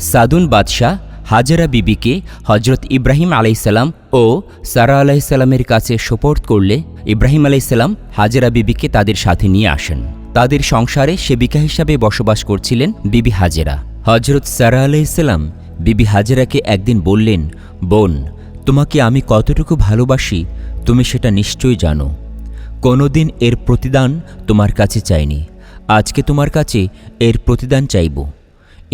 সাদুন বাদশাহ, হাজেরা বিবিকে হজরত ইব্রাহিম আলাইসাল্লাম ও সারা আলাইসাল্লামের কাছে সোপর্দ করলে ইব্রাহিম আলাইসাল্লাম হাজেরা বিবিকে তাদের সাথে নিয়ে আসেন। তাদের সংসারে সেবিকা হিসাবে বসবাস করছিলেন বিবি হাজেরা। হজরত সারা আলাইসাল্লাম বিবি হাজেরাকে একদিন বললেন, বোন, তোমাকে আমি কতটুকু ভালোবাসি তুমি সেটা নিশ্চয়ই জানো। কোনোদিন এর প্রতিদান তোমার কাছে চাইনি। আজকে তোমার কাছে এর প্রতিদান চাইব।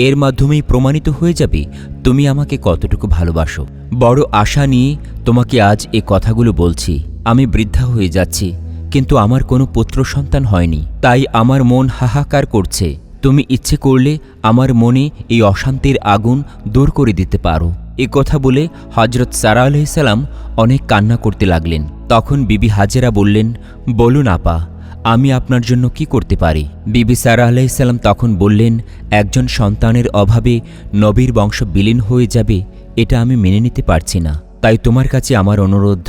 এর মাধ্যমেই প্রমাণিত হয়ে যাবে তুমি আমাকে কতটুকু ভালোবাসো। বড় আশা নিয়ে তোমাকে আজ এ কথাগুলো বলছি। আমি বৃদ্ধা হয়ে যাচ্ছি, কিন্তু আমার কোনো পুত্র সন্তান হয়নি। তাই আমার মন হাহাকার করছে। তুমি ইচ্ছে করলে আমার মনে এই অশান্তির আগুন দূর করে দিতে পারো। এ কথা বলে হজরত সারা আলহিসাল্লাম অনেক কান্না করতে লাগলেন। তখন বিবি হাজেরা বললেন, বলুন আপা আমি আপনার জন্য কি করতে পারি? বিবি সারা আলাইসাল্লাম তখন বললেন, একজন সন্তানের অভাবে নবীর বংশ বিলীন হয়ে যাবে, এটা আমি মেনে নিতে পারছি না। তাই তোমার কাছে আমার অনুরোধ,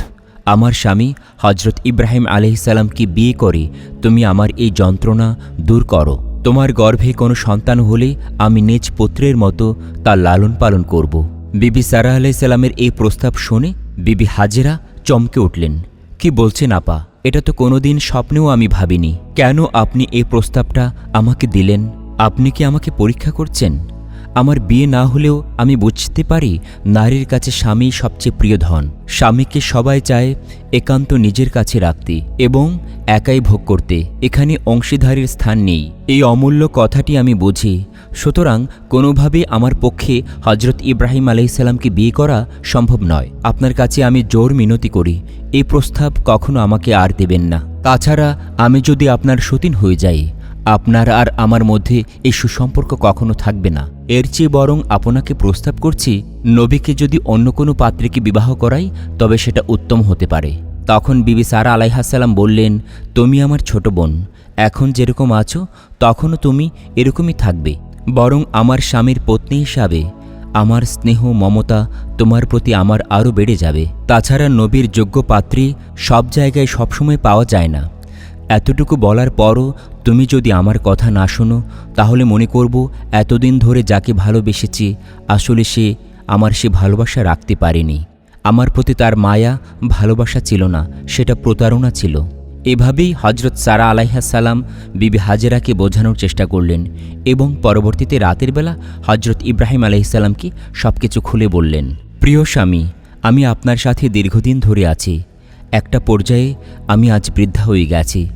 আমার স্বামী হজরত ইব্রাহিম আলহিসাল্লামকে বিয়ে করে, তুমি আমার এই যন্ত্রণা দূর করো। তোমার গর্ভে কোনো সন্তান হলে আমি নিজ পুত্রের মতো তার লালন পালন করব। বিবি সারা আলাইসাল্লামের এই প্রস্তাব শুনে বিবি হাজেরা চমকে উঠলেন। কি বলছেন আপা? এটা তো কোনোদিন স্বপ্নেও আমি ভাবিনি। কেন আপনি এই প্রস্তাবটা আমাকে দিলেন? আপনি কি আমাকে পরীক্ষা করছেন? আমার বিয়ে না হলেও আমি বুঝতে পারি নারীর কাছে স্বামী সবচেয়ে প্রিয় ধন। স্বামীকে সবাই চায় একান্ত নিজের কাছে রাখতে এবং একাই ভোগ করতে। এখানে অংশীদারের স্থান নেই। এই অমূল্য কথাটি আমি বুঝি। সুতরাং কোনোভাবে আমার পক্ষে হজরত ইব্রাহিম আলাইসাল্লামকে বিয়ে করা সম্ভব নয়। আপনার কাছে আমি জোর মিনতি করি। এই প্রস্তাব কখনো আমাকে আর দেবেন না। তাছাড়া আমি যদি আপনার সতীন হয়ে যাই আপনার আর আমার মধ্যে এই সুসম্পর্ক কখনো থাকবে না। এর চেয়ে বরং আপনাকে প্রস্তাব করছি, নবীকে যদি অন্য কোনো পাত্রীকে বিবাহ করাই, তবে সেটা উত্তম হতে পারে। তখন বিবি সারা আলাইহাসাল্লাম বললেন, তুমি আমার ছোট বোন, এখন যেরকম আছো, তখনও তুমি এরকমই থাকবে। বরং আমার স্বামীর পত্নী হিসাবে, আমার স্নেহ, মমতা তোমার প্রতি আমার আরও বেড়ে যাবে। তাছাড়া নবীর যোগ্য পাত্রী সব জায়গায় সবসময় পাওয়া যায় না। এতটুকু বলার পরও তুমি যদি আমার কথা না শোনো, তাহলে মনে করব এতদিন ধরে যাকে ভালোবেসেছি, আসলে সে আমার সে ভালোবাসা রাখতে পারেনি। আমার প্রতি তার মায়া, ভালোবাসা ছিল না, সেটা প্রতারণা ছিল। এভাবেই হজরত সারা আলাইহাসাল্লাম বিবি হাজেরাকে বোঝানোর চেষ্টা করলেন এবং পরবর্তীতে রাতের বেলা হজরত ইব্রাহিম আলাইসাল্লামকে সব কিছু খুলে বললেন, প্রিয় স্বামী, আমি আপনার সাথে দীর্ঘদিন ধরে আছি। একটা পর্যায়ে আমি আজ বৃদ্ধা হয়ে গেছি।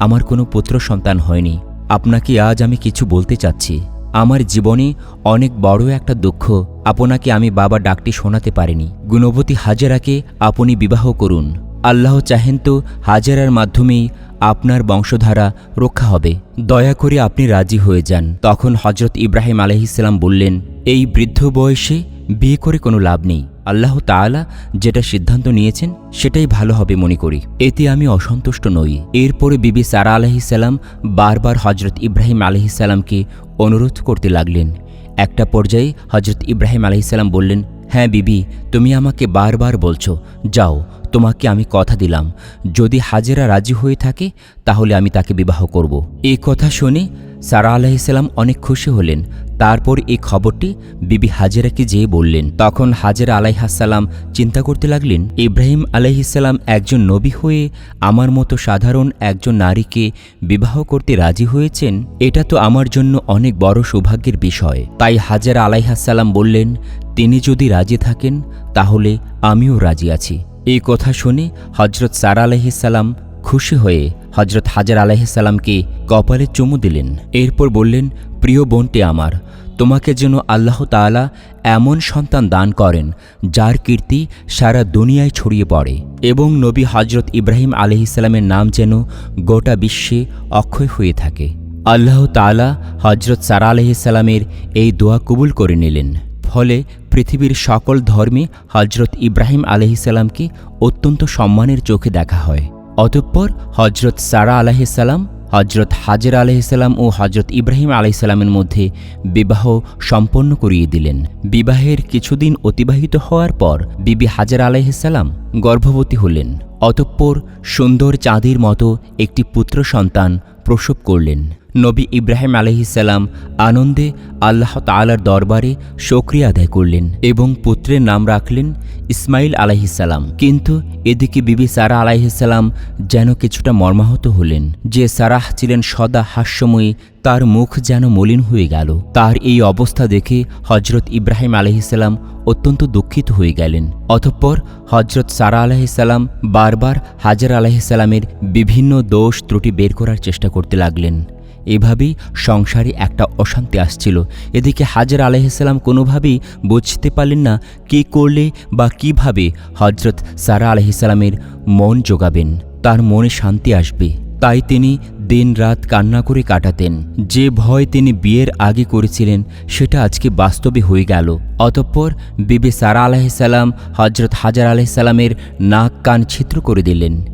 আমার কোনো পুত্র সন্তান হয়নি। আপনাকে আজ আমি কিছু বলতে চাচ্ছি। আমার জীবনে অনেক বড় একটা দুঃখ আপনাকে আমি বাবা ডাকটি শোনাতে পারিনি। গুণবতী হাজেরাকে আপনি বিবাহ করুন। আল্লাহ চাহেন তো হাজেরার মাধ্যমেই আপনার বংশধারা রক্ষা হবে। দয়া করে আপনি রাজি হয়ে যান। তখন হজরত ইব্রাহিম আলহিসাল্লাম বললেন, এই বৃদ্ধ বয়সে বিয়ে করে কোনো লাভ নেই। আল্লাহ তাআলা যেটা সিদ্ধান্ত নিয়েছেন, সেটাই ভালো হবে মনে করি। এতে আমি অসন্তুষ্ট নই। এরপরে বিবি সারা আলহিসাল্লাম বারবার হজরত ইব্রাহিম আলহিসাল্লামকে অনুরোধ করতে লাগলেন। একটা পর্যায়ে হজরত ইব্রাহিম আলহিসাল্লাম বললেন হ্যাঁ বিবি, তুমি আমাকে বারবার বলছো, যাও, তোমাকে আমি কথা দিলাম। যদি হাজেরা রাজি হয়ে থাকে, তাহলে আমি তাকে বিবাহ করব। এই কথা শুনে সারা আলাইসাল্লাম অনেক খুশি হলেন। তারপর এই খবরটি বিবি হাজেরাকে যেয়ে বললেন। তখন হাজেরা আলাইহাসাল্লাম চিন্তা করতে লাগলেন, ইব্রাহিম আলাইহিসাল্লাম একজন নবী হয়ে আমার মতো সাধারণ একজন নারীকে বিবাহ করতে রাজি হয়েছেন? এটা তো আমার জন্য অনেক বড় সৌভাগ্যের বিষয়। তাই হাজেরা আলাইহাসাল্লাম বললেন, তিনি যদি রাজি থাকেন, তাহলে আমিও রাজি আছি। এই কথা শুনে হজরত সারা আলাইহিসাল্লাম খুশি হয়ে হজরত হাজার আলাইসাল্লামকে কপালে চুমু দিলেন। এরপর বললেন, প্রিয় বোনটি আমার তোমাকে যেন আল্লাহ তাআলা এমন সন্তান দান করেন, যার কীর্তি সারা দুনিয়ায় ছড়িয়ে পড়ে। এবং নবী হজরত ইব্রাহিম আলহিসাল্লামের নাম যেন গোটা বিশ্বে অক্ষয় হয়ে থাকে। আল্লাহ তাআলা হজরত সারা আলহিসাল্লামের এই দোয়া কবুল করে নিলেন। ফলে পৃথিবীর সকল ধর্মে হজরত ইব্রাহিম আলহিসাল্লামকে অত্যন্ত সম্মানের চোখে দেখা হয়। অতঃপর হজরত সারা আলাহিসাল্লাম হজরত হাজর আলহিসাল্লাম ও হজরত ইব্রাহিম আলাইসাল্লামের মধ্যে বিবাহ সম্পন্ন করিয়ে দিলেন। বিবাহের কিছুদিন অতিবাহিত হওয়ার পর বিবি হাজার আলাইসাল্লাম গর্ভবতী হলেন। অতঃপর সুন্দর চাঁদের মতো একটি পুত্র সন্তান প্রসব করলেন। নবী ইব্রাহিম আলহিসাল্লাম আনন্দে আল্লাহ তালার দরবারে শক্রিয়া আদায় করলেন এবং পুত্রের নাম রাখলেন ইসমাইল আলাইহিসাল্লাম কিন্তু এদিকে বিবি সারা আলাইহিসাল্লাম যেন কিছুটা মর্মাহত হলেন, যে সারাহ ছিলেন সদা হাস্যময়ী, তার মুখ যেন মলিন হয়ে গেল। তার এই অবস্থা দেখে হজরত ইব্রাহিম আলহিসাল্লাম অত্যন্ত দুঃখিত হয়ে গেলেন। অতঃপর হজরত সারা আলাহিসাল্লাম বারবার হাজার আলাহিসাল্লামের বিভিন্ন দোষ ত্রুটি বের করার চেষ্টা করতে লাগলেন। এভাবেই সংসারে একটা অশান্তি আসছিল। এদিকে হাজার আলাইসাল্লাম কোনোভাবেই বুঝতে পারলেন না কী করলে বা কীভাবে হজরত সারা আলহিসাল্লামের মন যোগাবেন তার মনে শান্তি আসবে। তাই তিনি দিন রাত কান্না করে কাটাতেন। যে ভয় তিনি বিয়ের আগে করেছিলেন, সেটা আজকে বাস্তবে হয়ে গেল। অতঃপর বিবি সারা আলাইসাল্লাম হজরত হাজার আলাইসাল্লামের নাক কান ছিদ্র করে দিলেন।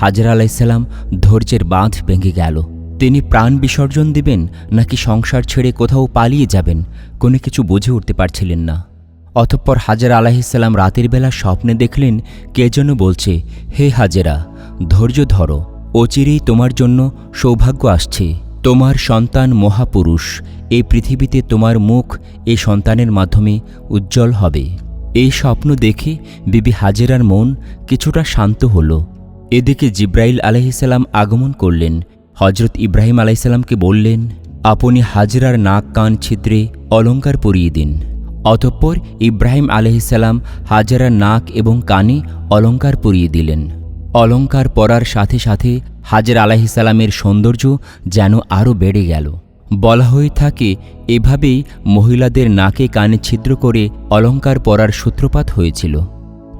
হাজার আলাইসাল্লাম ধৈর্যের বাঁধ ভেঙে গেল। তিনি প্রাণ বিসর্জন দিবেন নাকি সংসার ছেড়ে কোথাও পালিয়ে যাবেন, কোনো কিছু বুঝে উঠতে পারছিলেন না। অতঃপর হাজার আলাহিসাল্লাম রাতের বেলা স্বপ্নে দেখলেন, কে যেন বলছে, হে হাজেরা, ধৈর্য ধরো অচিরেই তোমার জন্য সৌভাগ্য আসছে। তোমার সন্তান মহাপুরুষ, এই পৃথিবীতে তোমার মুখ এই সন্তানের মাধ্যমে উজ্জ্বল হবে। এই স্বপ্ন দেখে বিবি হাজেরার মন কিছুটা শান্ত হল। এদিকে জিব্রাইল আলহিসাল্লাম আগমন করলেন হজরত ইব্রাহিম আলাইসাল্লামকে বললেন, আপনি হাজরার নাক, কান, ছিদ্রে অলঙ্কার পরিয়ে দিন। অতঃপর ইব্রাহিম আলহিসাল্লাম হাজারার নাক এবং কানে অলঙ্কার পরিয়ে দিলেন। অলঙ্কার পরার সাথে সাথে হাজার আলাহিসাল্লামের সৌন্দর্য যেন আরও বেড়ে গেল। বলা হয়ে থাকে, এভাবেই মহিলাদের নাকে, কানে ছিদ্র করে অলঙ্কার পরার সূত্রপাত হয়েছিল।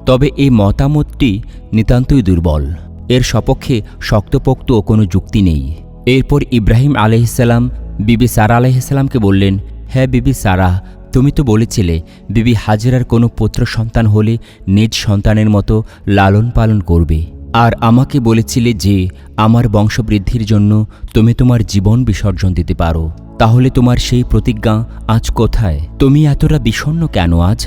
তবে এই মতামতটি নিতান্তই দুর্বল। এর সপক্ষে শক্তপোক্ত কোনো যুক্তি নেই। এরপর ইব্রাহিম আলহিসাল্লাম বিবি সারা আলহিসাল্লামকে বললেন হ্যাঁ বিবি সারা, তুমি তো বলেছিলে বিবি হাজেরার কোনো পুত্র সন্তান হলে নিজ সন্তানের মতো লালন পালন করবে। আর আমাকে বলেছিলে যে আমার বংশবৃদ্ধির জন্য তুমি তোমার জীবন বিসর্জন দিতে পারো। তাহলে তোমার সেই প্রতিজ্ঞা আজ কোথায়? তুমি এতটা বিষণ্ণ কেন আজ?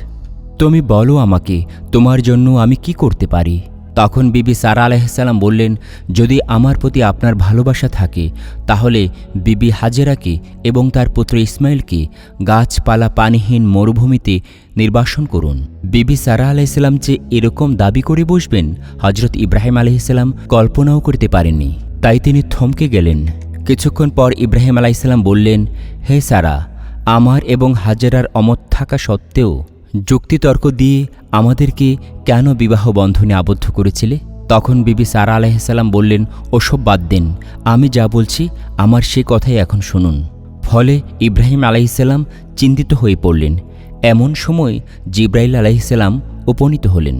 তুমি বলো আমাকে, তোমার জন্য আমি কি করতে পারি? তখন বিবি সারা আলাইসাল্লাম বললেন, যদি আমার প্রতি আপনার ভালোবাসা থাকে, তাহলে বিবি হাজেরাকে এবং তার পুত্র ইসমাইলকে গাছপালা পানিহীন মরুভূমিতে নির্বাসন করুন? বিবি সারা আলাইসাল্লাম যে এরকম দাবি করে বসবেন হজরত ইব্রাহিম আলাইসাল্লাম কল্পনাও করতে পারেননি। তাই তিনি থমকে গেলেন। কিছুক্ষণ পর ইব্রাহিম আলাইসাল্লাম বললেন, হে সারা, আমার এবং হাজেরার অমত থাকা সত্ত্বেও যুক্তিতর্ক দিয়ে আমাদেরকে কেন বিবাহ বন্ধনে আবদ্ধ করেছিলে? তখন বিবি সারা আলাইসাল্লাম বললেন ওসব বাদ দেন, আমি যা বলছি আমার সে কথাই এখন শুনুন। ফলে ইব্রাহিম আলাইসাল্লাম চিন্তিত হয়ে পড়লেন। এমন সময় জিব্রাইল আলাইসাল্লাম উপনীত হলেন।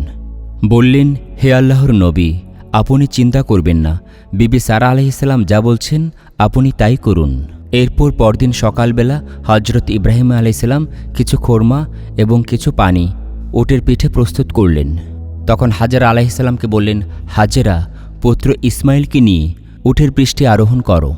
বললেন, হে আল্লাহর নবী, আপনি চিন্তা করবেন না। বিবি সারা আলাইসাল্লাম যা বলছেন আপনি তাই করুন। এরপর পরদিন সকালবেলা হজরত ইব্রাহিম আলাইসাল্লাম কিছু খোরমা এবং কিছু পানি ওটের পিঠে প্রস্তুত করলেন। তখন হাজার আলাইসাল্লামকে বললেন, হাজেরা, পুত্র ইসমাইলকে নিয়ে উঠের পৃষ্ঠে আরোহণ করো।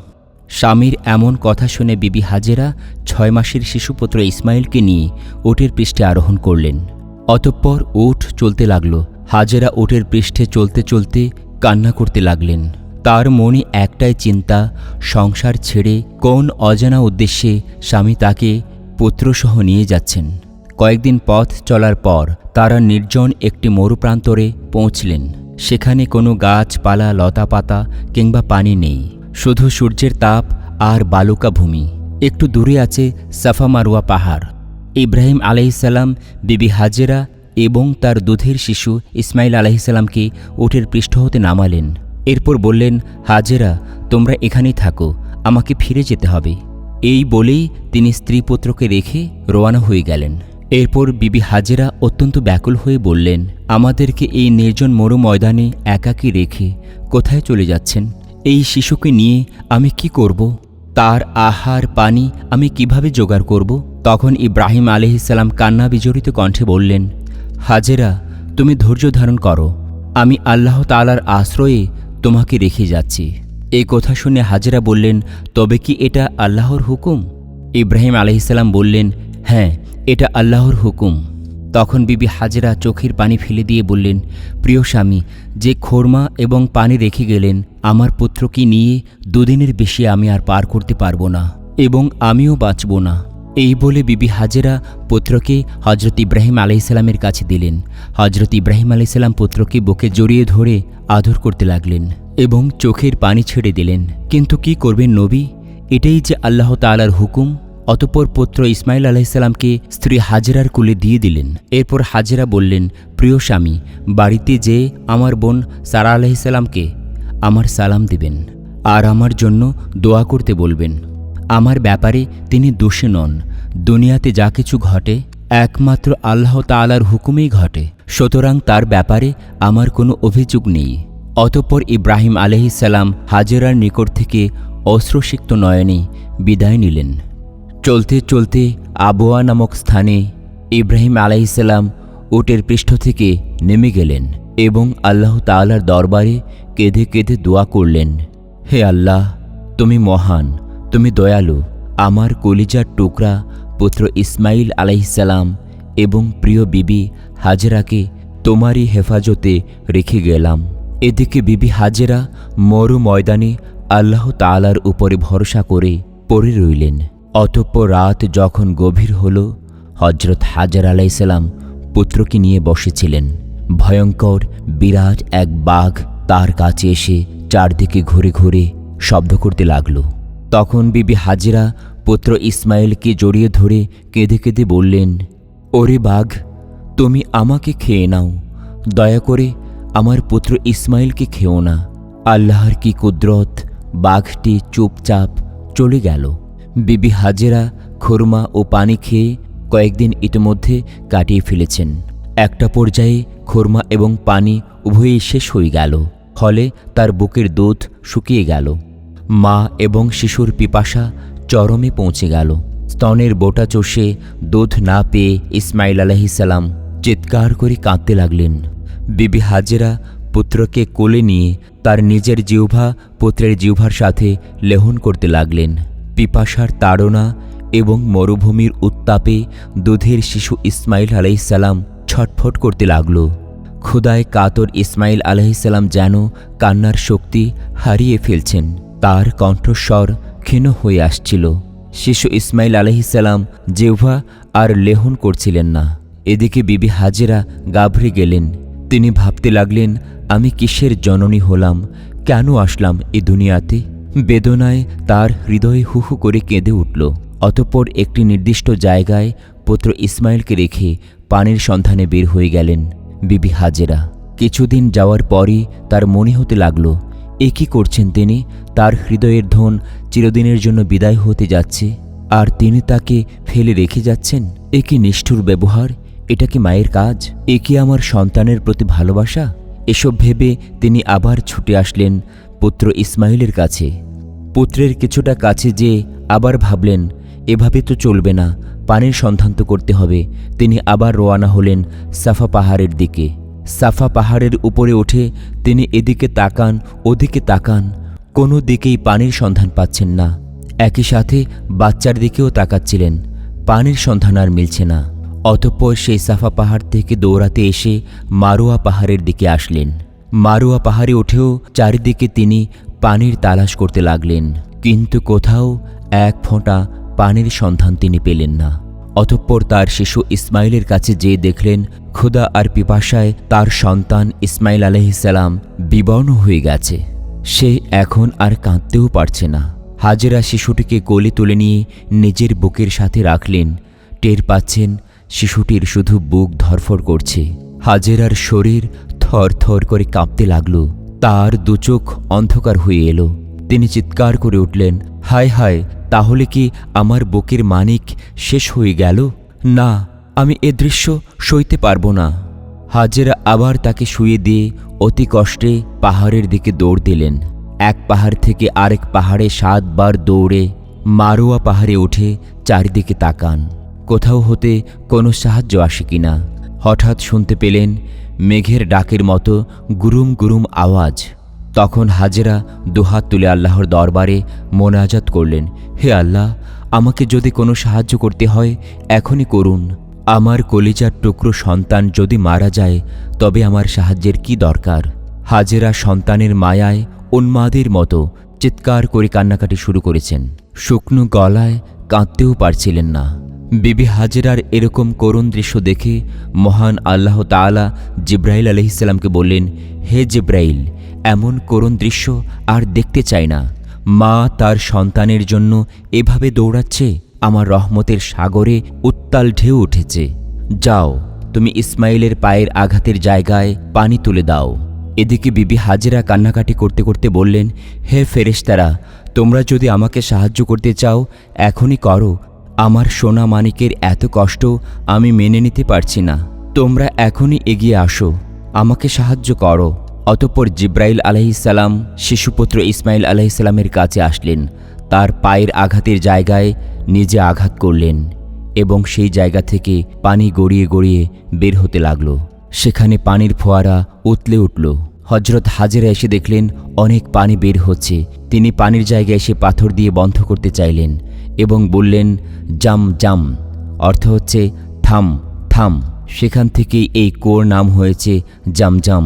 স্বামীর এমন কথা শুনে বিবি হাজেরা ছয় মাসের শিশুপুত্র ইসমাইলকে নিয়ে উটের পৃষ্ঠে আরোহণ করলেন। অতঃপর উট চলতে লাগল। হাজেরা উটের পৃষ্ঠে চলতে চলতে কান্না করতে লাগলেন। তার মনে একটাই চিন্তা, সংসার ছেড়ে কোন অজানা উদ্দেশ্যে স্বামী তাকে পুত্রসহ নিয়ে যাচ্ছেন। কয়েকদিন পথ চলার পর তারা নির্জন একটি মরুপ্রান্তরে পৌঁছলেন। সেখানে কোনো গাছপালা, লতাপাতা কিংবা পানি নেই। শুধু সূর্যের তাপ আর বালুকা ভূমি। একটু দূরে আছে সাফা মারুয়া পাহাড়। ইব্রাহিম আলাইসাল্লাম বিবি হাজেরা এবং তার দুধের শিশু ইসমাইল আলাইসাল্লামকে উটের পৃষ্ঠ হতে নামালেন। এরপর বললেন, হাজেরা, তোমরা এখানেই থাকো, আমাকে ফিরে যেতে হবে। এই বলেই তিনি স্ত্রী পুত্রকে রেখে রোয়ানা হয়ে গেলেন। এরপর বিবি হাজেরা অত্যন্ত ব্যাকুল হয়ে বললেন, আমাদেরকে এই নির্জন মরু ময়দানে একাকী রেখে কোথায় চলে যাচ্ছেন? এই শিশুকে নিয়ে আমি কি করব? তার আহার পানি আমি কীভাবে জোগাড় করব? তখন ইব্রাহিম আলহিসাল্লাম কান্না বিজড়িত কণ্ঠে বললেন, হাজেরা, তুমি ধৈর্য ধারণ করো। আমি আল্লাহ তালার আশ্রয়ে তোমাকে রেখে যাচ্ছি। এই কথা শুনে হাজরা বললেন, তবে কি এটা আল্লাহর হুকুম? ইব্রাহিম আলহিসাল্লাম বললেন হ্যাঁ এটা আল্লাহর হুকুম। তখন বিবি হাজরা চোখের পানি ফেলে দিয়ে বললেন, প্রিয় স্বামী, যে খোরমা এবং পানি রেখে গেলেন, আমার পুত্রকে নিয়ে দুদিনের বেশি আমি আর পার করতে পারব না এবং আমিও বাঁচব না। এই বলে বিবি হাজেরা পুত্রকে হজরত ইব্রাহিম আলাইসাল্লামের কাছে দিলেন। হজরত ইব্রাহিম আলাইসাল্লাম পুত্রকে বুকে জড়িয়ে ধরে আদর করতে লাগলেন এবং চোখের পানি ছেড়ে দিলেন। কিন্তু কি করবেন নবী? এটাই যে আল্লাহ তালার হুকুম। অতপর পুত্র ইসমাইল আলাইসাল্লামকে স্ত্রী হাজেরার কুলে দিয়ে দিলেন। এরপর হাজেরা বললেন, প্রিয় স্বামী, বাড়িতে যে আমার বোন সারা আলাইসাল্লামকে আমার সালাম দিবেন আর আমার জন্য দোয়া করতে বলবেন। আমার ব্যাপারে তিনি দোষী নন। দুনিয়াতে যা কিছু ঘটে, একমাত্র আল্লাহ তালার হুকুমেই ঘটে। সুতরাং তার ব্যাপারে আমার কোনো অভিযোগ নেই। অতঃপর ইব্রাহিম আলহিসাল্লাম হাজেরার নিকট থেকে অশ্রুসিক্ত নয়নে বিদায় নিলেন। চলতে চলতে আবোয়া নামক স্থানে ইব্রাহিম আলাইসাল্লাম উটের পৃষ্ঠ থেকে নেমে গেলেন এবং আল্লাহ তাআলার দরবারে কেঁদে কেঁদে দোয়া করলেন, হে আল্লাহ, তুমি মহান। তুমি দয়ালু, আমার কলিজার টুকরা পুত্র ইসমাইল আলাইসাল্লাম এবং প্রিয় বিবি হাজেরাকে তোমারই হেফাজতে রেখে গেলাম। এদিকে বিবি হাজেরা মরু ময়দানে আল্লাহ তাআলার উপরে ভরসা করে পড়ে রইলেন। অতঃপর রাত যখন গভীর হল হজরত হাজার আলাইসাল্লাম পুত্রকে নিয়ে বসেছিলেন। ভয়ঙ্কর, বিরাট এক বাঘ তার কাছে এসে চারদিকে ঘুরে ঘুরে শব্দ করতে লাগল। তখন বিবি হাজিরা পুত্র ইসমাইলকে জড়িয়ে ধরে কেঁদে কেঁদে বললেন, ওরে বাঘ, তুমি আমাকে খেয়ে নাও। দয়া করে আমার পুত্র ইসমাইলকে খেও না। আল্লাহর কি কুদরত, বাঘটি চুপচাপ চলে গেল। বিবি হাজেরা খুরমা ও পানি খেয়ে কয়েকদিন ইতিমধ্যে কাটিয়ে ফেলেছেন। একটা পর্যায়ে খুরমা এবং পানি উভয়ই শেষ হয়ে গেল। ফলে তার বুকের দুধ শুকিয়ে গেল। মা এবং শিশুর পিপাসা চরমে পৌঁছে গেল। স্তনের বোটা চষে দুধ না পেয়ে ইসমাইল আলহিসাল্লাম চিৎকার করে কাঁদতে লাগলেন। বিবি হাজেরা পুত্রকে কোলে নিয়ে তার নিজের জিহ্বা পুত্রের জিহ্বার সাথে লেহন করতে লাগলেন। পিপাসার তাড়না এবং মরুভূমির উত্তাপে দুধের শিশু ইসমাইল আলাইসাল্লাম ছটফট করতে লাগল। ক্ষুদায় কাতর ইসমাইল আলাইসাল্লাম যেন কান্নার শক্তি হারিয়ে ফেলছেন। তার কণ্ঠস্বর ক্ষীণ হয়ে আসছিল। শিশু ইসমাইল আলহিসাল্লাম জিহ্বা আর লেহন করছিলেন না। এদিকে বিবি হাজেরা গাভরে গেলেন। তিনি ভাবতে লাগলেন, আমি কিসের জননী হলাম? কেন আসলাম এ দুনিয়াতে? বেদনায় তার হৃদয়ে হুহু করে কেঁদে উঠল। অতঃপর একটি নির্দিষ্ট জায়গায় পুত্র ইসমাইলকে রেখে পানির সন্ধানে বের হয়ে গেলেন বিবি হাজেরা। কিছুদিন যাওয়ার পরই তার মনে হতে লাগল এ কি করছেন তিনি? তার হৃদয়ের ধন চিরদিনের জন্য বিদায় হতে যাচ্ছে, আর তিনি তাকে ফেলে রেখে যাচ্ছেন? এ কি নিষ্ঠুর ব্যবহার? এটা কি মায়ের কাজ? এ কি আমার সন্তানের প্রতি ভালোবাসা? এসব ভেবে তিনি আবার ছুটে আসলেন পুত্র ইসমাইলের কাছে। পুত্রের কিছুটা কাছে যে আবার ভাবলেন, এভাবে তো চলবে না, পানির সন্ধান তো করতে হবে। তিনি আবার রওয়ানা হলেন সাফা পাহাড়ের দিকে। সাফা পাহাড়ের উপরে উঠে তিনি এদিকে তাকান, ওদিকে তাকান। কোনো দিকেই পানির সন্ধান পাচ্ছেন না। একই সাথে বাচ্চার দিকেও তাকাচ্ছিলেন। পানির সন্ধান আর মিলছে না। অতঃপর সেই সাফা পাহাড় থেকে দৌড়াতে এসে মারোয়া পাহাড়ের দিকে আসলেন। মারুয়া পাহাড়ে উঠেও চারিদিকে তিনি পানির তালাশ করতে লাগলেন। কিন্তু কোথাও এক ফোঁটা পানির সন্ধান তিনি পেলেন না। অতঃপর তার শিশু ইসমাইলের কাছে যেয়ে দেখলেন ক্ষুদা আর পিপাসায় তার সন্তান ইসমাইল আলহিসাল্লাম বিবর্ণ হয়ে গেছে। সে এখন আর কাঁদতেও পারছে না। হাজেরা শিশুটিকে কোলে তুলে নিয়ে নিজের বুকের সাথে রাখলেন। টের পাচ্ছেন শিশুটির শুধু বুক ধরফর করছে। হাজেরার শরীর থর থর করে কাঁপতে লাগল। তার দুচোখ অন্ধকার হয়ে এলো। তিনি চিৎকার করে উঠলেন, হায় হায়, তাহলে কি আমার বুকের মানিক শেষ হয়ে গেল? না, আমি এ দৃশ্য সইতে পারব না। হাজেরা আবার তাকে শুয়ে দিয়ে অতি কষ্টে পাহাড়ের দিকে দৌড় দিলেন। এক পাহাড় থেকে আরেক পাহাড়ে সাতবার দৌড়ে মারোয়া পাহাড়ে উঠে চারিদিকে তাকান। কোথাও হতে কোনো সাহায্য আসে কিনা? হঠাৎ শুনতে পেলেন মেঘের ডাকের মতো গুরুম গুরুম আওয়াজ। তখন হাজেরা দুহাত তুলে আল্লাহর দরবারে মোনাজাত করলেন, হে আল্লাহ, আমাকে যদি কোনো সাহায্য করতে হয়, এখনই করুন। আমার কলিজার টুকরো সন্তান যদি মারা যায়, তবে আমার সাহায্যের কি দরকার? হাজেরা সন্তানের মায়ায় উন্মাদের মতো চিৎকার করে কান্নাকাটি শুরু করেছেন। শুকনো গলায় কাঁদতেও পারছিলেন না। বিবি হাজেরার এরকম করুণ দৃশ্য দেখে মহান আল্লাহ তাআলা জিব্রাইল আলহিসাল্লামকে বললেন, হে জিব্রাইল এমন করুণ দৃশ্য আর দেখতে চাই না। মা তার সন্তানের জন্য এভাবে দৌড়াচ্ছে, আমার রহমতের সাগরে উত্তাল ঢেউ উঠেছে। যাও, তুমি ইসমাইলের পায়ের আঘাতের জায়গায় পানি তুলে দাও। এদিকে বিবি হাজেরা কান্নাকাটি করতে করতে বললেন, হে ফেরেশতারা, তোমরা যদি আমাকে সাহায্য করতে চাও, এখনই করো। আমার সোনা মানিকের এত কষ্ট আমি মেনে নিতে পারছি না। তোমরা এখনই এগিয়ে আসো। আমাকে সাহায্য করো। অতঃপর জিব্রাইল আলহিসাল্লাম শিশুপুত্র ইসমাইল আলহিসাল্লামের কাছে আসলেন। তার পায়ের আঘাতের জায়গায় নিজে আঘাত করলেন এবং সেই জায়গা থেকে পানি গড়িয়ে গড়িয়ে বের হতে লাগল। সেখানে পানির ফোয়ারা উতলে উঠল। হজরত হাজেরা এসে দেখলেন, অনেক পানি বের হচ্ছে। তিনি পানির জায়গায় এসে পাথর দিয়ে বন্ধ করতে চাইলেন এবং বললেন, জাম জাম। অর্থ হচ্ছে, থাম থাম। সেখান থেকেই এই কোর নাম হয়েছে জামজাম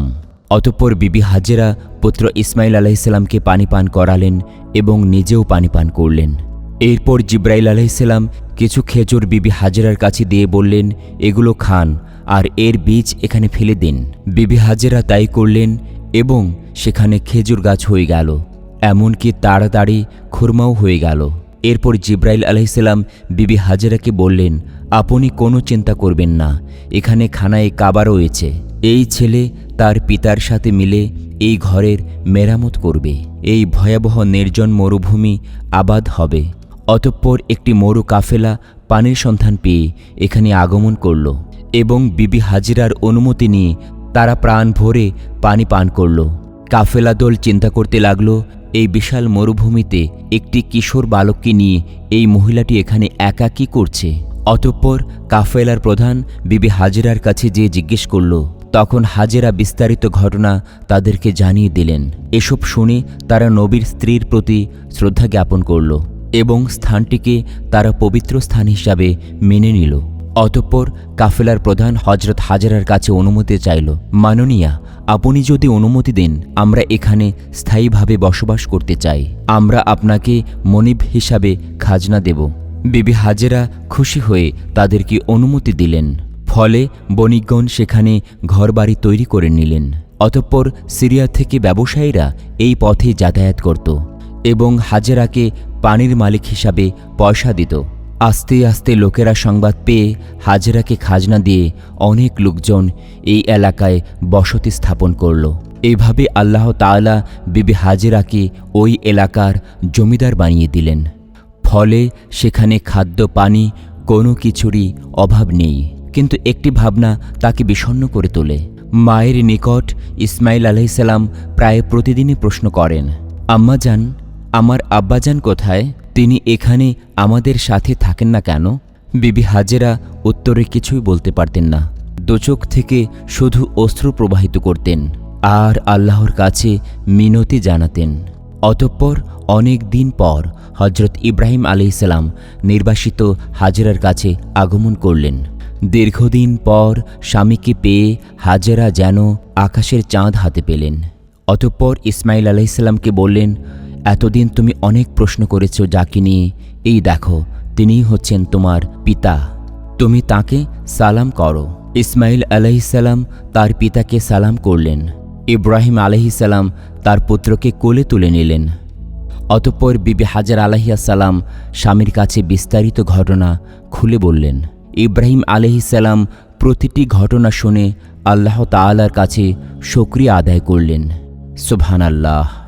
অতঃপর বিবি হাজেরা পুত্র ইসমাইল আলাইসাল্লামকে পানি পান করালেন এবং নিজেও পানি পান করলেন। এরপর জিব্রাইল আলাইসাল্লাম কিছু খেজুর বিবি হাজেরার কাছে দিয়ে বললেন, এগুলো খান আর এর বীজ এখানে ফেলে দিন। বিবি হাজেরা তাই করলেন এবং সেখানে খেজুর গাছ হয়ে গেল, এমনকি তাড়াতাড়ি খুরমাও হয়ে গেল। এরপর জিব্রাইল আলাইসাল্লাম বিবি হাজেরাকে বললেন, আপনি কোনো চিন্তা করবেন না, এখানে খানায় কাবা রয়েছে। এই ছেলে তার পিতার সাথে মিলে এই ঘরের মেরামত করবে। এই ভয়াবহ নির্জন মরুভূমি আবাদ হবে। অতঃপর একটি মরু কাফেলা পানির সন্ধান পেয়ে এখানে আগমন করল এবং বিবি হাজিরার অনুমতি নিয়ে তারা প্রাণ ভরে পানি পান করল। কাফেলা দল চিন্তা করতে লাগল, এই বিশাল মরুভূমিতে একটি কিশোর বালককে নিয়ে এই মহিলাটি এখানে একা কি করছে? অতঃপর কাফেলার প্রধান বিবি হাজেরার কাছে যে জিজ্ঞেস করল তখন হাজেরা বিস্তারিত ঘটনা তাদেরকে জানিয়ে দিলেন। এসব শুনে তারা নবীর স্ত্রীর প্রতি শ্রদ্ধা জ্ঞাপন করল এবং স্থানটিকে তারা পবিত্র স্থান হিসাবে মেনে নিল। অতঃপর কাফেলার প্রধান হজরত হাজারার কাছে অনুমতি চাইল, মাননীয়া, আপনি যদি অনুমতি দেন, আমরা এখানে স্থায়ীভাবে বসবাস করতে চাই। আমরা আপনাকে মনিব হিসাবে খাজনা দেব। বিবি হাজেরা খুশি হয়ে তাদেরকে অনুমতি দিলেন। ফলে বণিকগণ সেখানে ঘরবাড়ি তৈরি করে নিলেন। অতঃপর সিরিয়া থেকে ব্যবসায়ীরা এই পথে যাতায়াত করত এবং হাজেরাকে পানির মালিক হিসাবে পয়সা দিত। আস্তে আস্তে লোকেরা সংবাদ পেয়ে হাজেরাকে খাজনা দিয়ে অনেক লোকজন এই এলাকায় বসতি স্থাপন করল। এইভাবে আল্লাহ তাআলা বিবি হাজেরাকে ওই এলাকার জমিদার বানিয়ে দিলেন। ফলে সেখানে খাদ্য, পানি কোনো কিছুরই অভাব নেই। কিন্তু একটি ভাবনা তাকে বিষণ্ণ করে তোলে। মায়ের নিকট ইসমাইল আলাইসাল্লাম প্রায় প্রতিদিনই প্রশ্ন করেন আম্মাজান আমার আব্বাজান কোথায়? তিনি এখানে আমাদের সাথে থাকেন না কেন? বিবি হাজেরা উত্তরে কিছুই বলতে পারতেন না। দোচোখ থেকে শুধু অস্ত্র প্রবাহিত করতেন আর আল্লাহর কাছে মিনতি জানাতেন। অতঃপর অনেক দিন পর হজরত ইব্রাহিম আলাইসাল্লাম নির্বাসিত হাজেরার কাছে আগমন করলেন। দীর্ঘদিন পর স্বামীকে পেয়ে হাজেরা যেন আকাশের চাঁদ হাতে পেলেন। অতঃপর ইসমাইল আলাইসাল্লামকে বললেন, এতদিন তুমি অনেক প্রশ্ন করেছ যাকে নিয়ে। এই দেখো, তিনিই হচ্ছেন তোমার পিতা। তুমি তাকে সালাম করো। ইসমাইল আলাইসাল্লাম তার পিতাকে সালাম করলেন। ইব্রাহিম আলহিসাল্লাম তার পুত্রকে কোলে তুলে নিলেন। অতঃপর বিবি হাজার আলহিয়াসাল্লাম স্বামীর কাছে বিস্তারিত ঘটনা খুলে বললেন। ইব্রাহিম আলহিসাল্লাম প্রতিটি ঘটনা শুনে আল্লাহ তাআলার কাছে সক্রিয় আদায় করলেন। সুবহান আল্লাহ